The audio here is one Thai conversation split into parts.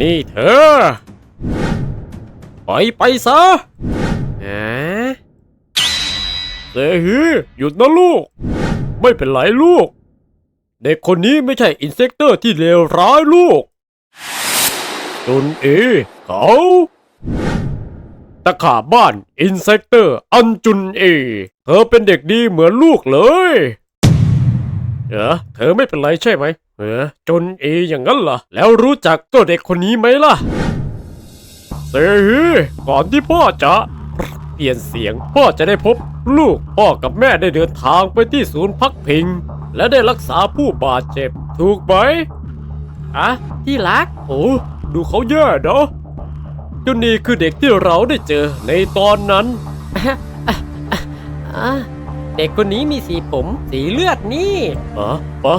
นี่เธอไปไปซะฮะเซฮีหยุดนะลูก ไม่เป็นไรลูก เด็กคนนี้ไม่ใช่อินเซกเตอร์ที่เลวร้ายลูกจุนเอเขาตะขาบบ้านอินเซกเตอร์อันจุนเอ เธอเป็นเด็กดีเหมือนลูกเลย เออเธอไม่เป็นไรใช่ไหม เออจุนเออย่างนั้นเหรอ แล้วรู้จักตัวเด็กคนนี้ไหมล่ะเซฮีก่อนที่พ่อจะเปลี่ยนเสียงพ่อจะได้พบลูกพ่อกับแม่ได้เดินทางไปที่ศูนย์พักพิง และได้รักษาผู้บาดเจ็บ ถูกไหมอะที่รักโอ้ดูเขาแย่เนาะเจ้านี่คือเด็กที่เราได้เจอในตอนนั้นอะเด็กคนนี้มีสีผม สีเลือดนี่ปะปะ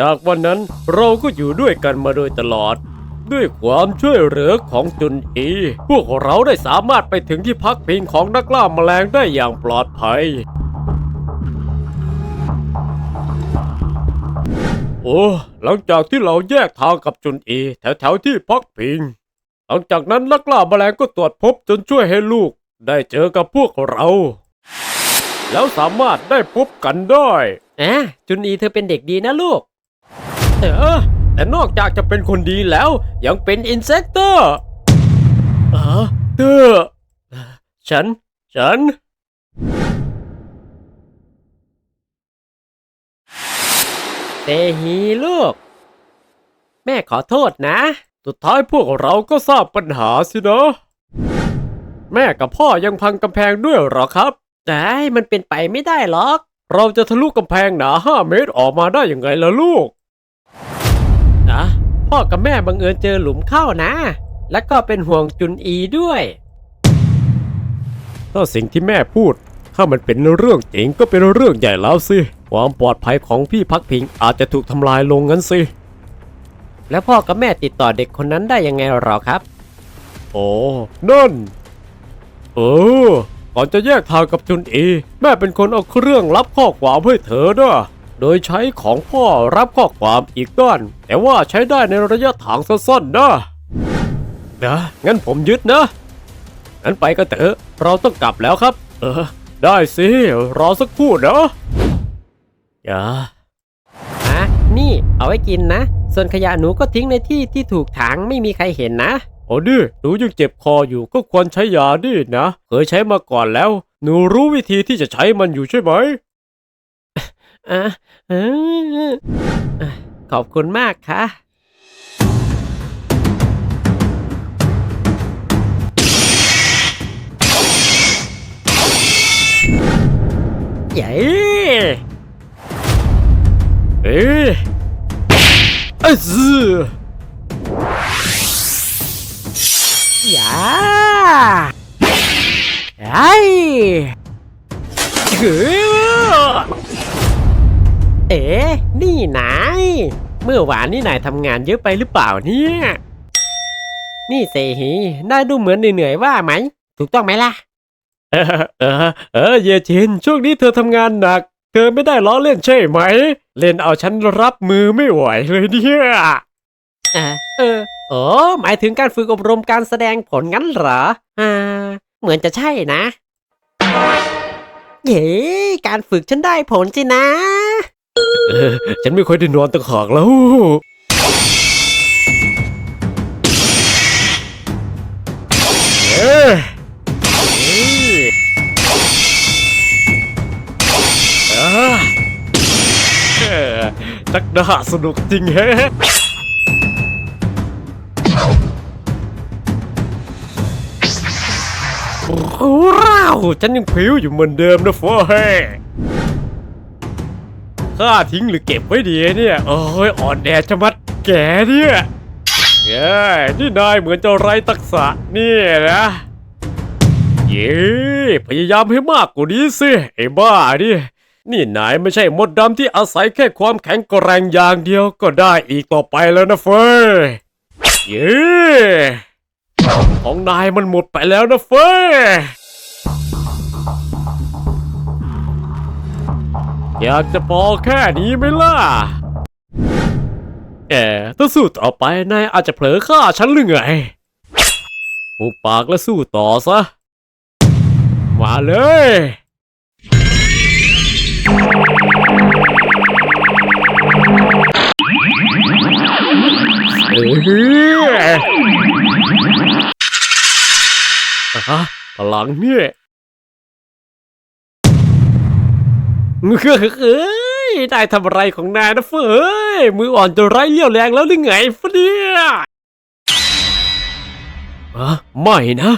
จากวันนั้นเราก็อยู่ด้วยกันมาโดยตลอด ด้วยความช่วยเหลือของจุนอี พวกเราได้สามารถไปถึงที่พักพิงของนักล่าแมลงได้อย่างปลอดภัย โอ้หลังจากที่เราแยกทางกับจุนอี แถวๆที่พักพิง หลังจากนั้นนักล่าแมลงก็ตรวจพบจนช่วยให้ลูก ได้เจอกับพวกเรา แล้วสามารถได้พบกันได้ อะจุนอีเธอเป็นเด็กดีนะลูก เออแต่นอกจากจะเป็นคนดีแล้ว ยังเป็นอินเซกเตอร์อ๋อเตอร์ฉัน ฉัน เตฮีลูก แม่ขอโทษนะ สุดท้ายพวกเราก็ทราบปัญหาสินะ แม่กับพ่อยังพังกำแพงด้วยเหรอครับ แต่มันเป็นไปไม่ได้หรอก เราจะทะลุกำแพงหนาห้าเมตรออกมาได้ยังไงล่ะลูก นะพ่อกับแม่บังเอิญเจอหลุมเข้านะ แล้วก็เป็นห่วงจุนอีด้วยถ้าสิ่งที่แม่พูด ถ้ามันเป็นเรื่องจริงก็เป็นเรื่องใหญ่แล้วสิ ความปลอดภัยของพี่พักพิงอาจจะถูกทำลายลงงั้นสิ แล้วพ่อกับแม่ติดต่อเด็กคนนั้นได้ยังไงหรอครับ โอ้นั่น เออ ก่อนจะแยกทางกับจุนอี แม่เป็นคนเอาเครื่องรับข้อความให้เธอนะ โดยใช้ของพ่อรับข้อความอีกด้าน แต่ว่าใช้ได้ในระยะทางสั้นๆนะนะงั้นผมยึดนะงั้นไปกันเถอะเราต้องกลับแล้วครับ เออ ได้สิรอสักครู่นะอย่าอะนี่เอาไว้กินนะ ส่วนขยะหนูก็ทิ้งในที่ที่ถูกถังไม่มีใครเห็นนะโอ้ดิหนูยังเจ็บคออยู่ก็ควรใช้ยาดินะ เคยใช้มาก่อนแล้ว หนูรู้วิธีที่จะใช้มันอยู่ใช่ไหม อะเอออะขอบคุณมากค่ะเย้เอ๊ะเอ้ยซื่ออย่าไอ้เฮ้เนี่นาย เมื่อวานนี่นายทำงานเยอะไปหรือเปล่าเนี่ย นี่เซฮีนายดูเหมือนเหนื่อยๆว่าไหม ถูกต้องไหมล่ะ เออเออเออเยชินช่วงนี้เธอทำงานหนัก เธอไม่ได้ล้อเล่นใช่ไหม เล่นเอาฉันรับมือไม่ไหวเลยเนี่ยเออเออโอ้หมายถึงการฝึกอบรมการแสดงผลงั้นเหรอ อ่า เหมือนจะใช่นะ เย้ การฝึกฉันได้ผลสินะเออ ฉันไม่ค่อยได้นอนตะขอกแล้ว เออเอ้ยอ่าเออจักน่าสนุกจริงแฮะ โอ้ว้าวฉันยังผิวอยู่เหมือนเดิมนะฟ้าเฮ้ ข้าทิ้งหรือเก็บไว้ดีเนี่ยโอ้ยอ่อนแอชะมัดแกเนี่ยเย้นี่นายเหมือนจะไร้ทักษะนี่นะเย้พยายามให้มากกว่านี้สิไอ้บ้าดินี่นายไม่ใช่มดดำที่อาศัยแค่ความแข็งแกร่งอย่างเดียวก็ได้อีกต่อไปแล้วนะเฟยเย้ของนายมันหมดไปแล้วนะเฟย อยากจะพอแค่นี้ไหมล่ะแอบถ้าสู้ต่อไปนายอาจจะเผลอฆ่าฉันหรือไงหูปากและสู้ต่อซะ มาเลยเออฮะพลังเนี่ย เฮ้ยนายทำอะไรของนายนะเฟ้ยมืออ่อนจนไร้เรี่ยวแรงแล้วหรือไงฟเนี่ยอะไม่นะ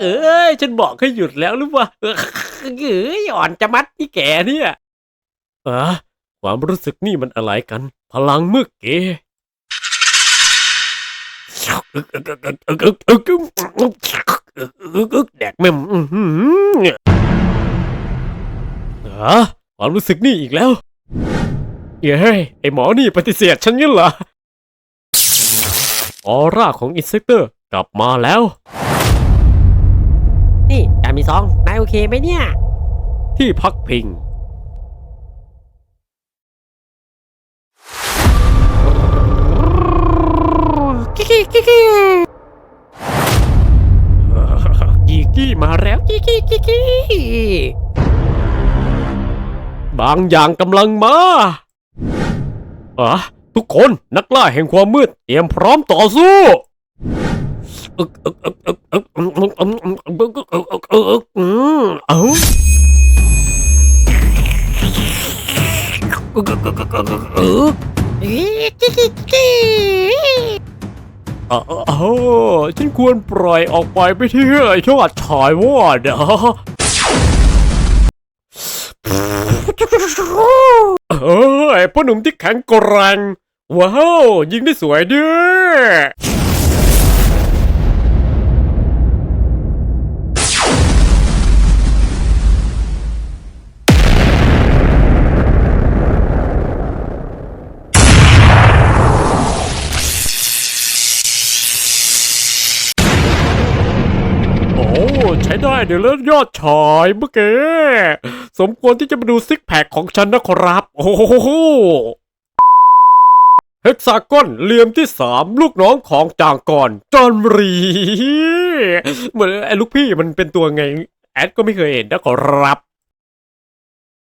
เอ้ยฉันบอกให้หยุดแล้วหรือวะเอ้ยอ่อนจะมัดนี่แกเนี่ยอะความรู้สึกนี่มันอะไรกัน พลังเมื่อกี้ แดกแม่มอื้อหืออะความรู้สึกนี่อีกแล้วเย้ยไอหมอนี่ปฏิเสธฉันงั้นเหรอออร่าของอินเซกเตอร์กลับมาแล้ว นี่กามีซอง นายโอเคไหมเนี่ย ที่พักพิง กิกิกิกิกีกี้ มาแล้วกิกิกิกิบางอย่างกำลังมาอะทุกคนนักล่าแห่งความมืดเตรียมพร้อมต่อสู้อึกอึกอึ เอ้าอึกอึกอึกอึกอึกอึกอึกกิกิกิเออฉันควรปล่อยออกไปไปที่ไอ้ชอดชายว่าเด้อเอ้ยพ่อหนุ่มที่แข็งแกร่งว้าว ยิงได้สวยด้วย เดี๋ยวเล้วยอดชายเมื่อกี้สมควรที่จะมาดูซิกแพคของฉันนะครับ โอ้โหเฮกซากอนเหลี่ยมที่สามลูกน้องของจางกอนจอห์นรีเหมือนไอ้ลูกพี่มันเป็นตัวไง แอดก็ไม่เคยเห็นนะขอรับ